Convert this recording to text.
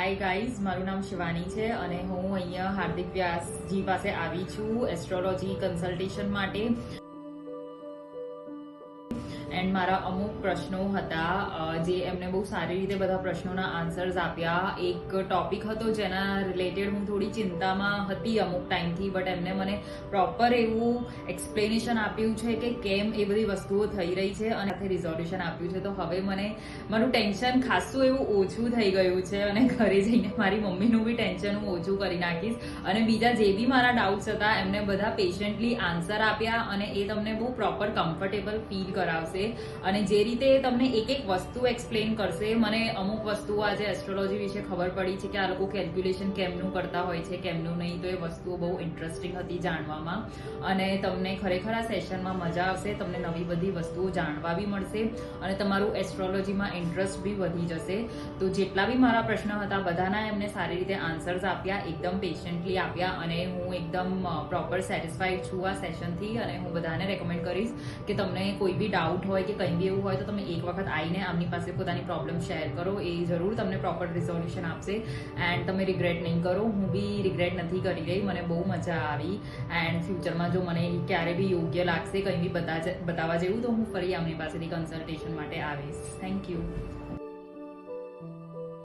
Hi guys મારું નામ શિવાની છે અને હું અહીંયા હાર્દિક વ્યાસજી પાસે આવી છું એસ્ટ્રોલોજી કન્સલ્ટેશન માટે. એન્ડ મારા અમુક પ્રશ્નો હતા જે એમને બહુ સારી રીતે બધા પ્રશ્નોના આન્સર્સ આપ્યા. એક ટોપિક હતો જેના રિલેટેડ હું થોડી ચિંતામાં હતી અમુક ટાઈમથી બટ એમને મને પ્રોપર એવું એક્સપ્લેનેશન આપ્યું છે કે કેમ એ બધી વસ્તુઓ થઈ રહી છે અને રિઝોલ્યુશન આપ્યું છે. તો હવે મને, મારું ટેન્શન ખાસું એવું ઓછું થઈ ગયું છે અને ઘરે જઈને મારી મમ્મીનું બી ટેન્શન હું ઓછું કરી નાખીશ. અને બીજા જે બી મારા ડાઉટ્સ હતા, એમને બધા પેશન્ટલી આન્સર આપ્યા અને એ તમને બહુ પ્રોપર કમ્ફર્ટેબલ ફીલ કરાવશે. અને જે રીતે તમને એક એક વસ્તુ એક્સપ્લેન કરશે, મને અમુક વસ્તુઓ આજે એસ્ટ્રોલોજી વિશે ખબર પડી છે કે આ લોકો કેલ્ક્યુલેશન કેમનું કરતા હોય છે, કેમનું નહીં, તો એ વસ્તુઓ બહુ ઇન્ટરેસ્ટિંગ હતી જાણવામાં. અને તમને ખરેખર આ સેશનમાં મજા આવશે, તમને નવી બધી વસ્તુઓ જાણવા બી મળશે અને તમારું એસ્ટ્રોલોજીમાં ઇન્ટરેસ્ટ બી વધી જશે. તો જેટલા બી મારા પ્રશ્ન હતા, બધાના એમને સારી રીતે આન્સર્સ આપ્યા, એકદમ પેશન્ટલી આપ્યા અને હું એકદમ પ્રોપર સેટિસ્ફાઈડ છું આ સેશનથી અને હું બધાને રેકમેન્ડ કરીશ કે તમને કોઈ બી ડાઉટ હોય કે કંઈ બી એવું હોય તો તમે એક વખત આવીને આમની પાસે પોતાની પ્રોબ્લેમ શેર કરો. એ જરૂર તમને પ્રોપર રિઝોલ્યુશન આપશે. એન્ડ તમે રિગ્રેટ નહીં કરો. હું બી રિગ્રેટ નથી કરી રહી. મને બહુ મજા આવી. એન્ડ ફ્યુચરમાં જો મને ક્યારે બી યોગ્ય લાગશે, કંઈ બી બતા બતાવવા જેવું, તો હું ફરી આમની પાસેથી કન્સલ્ટેશન માટે આવીશ. Thank you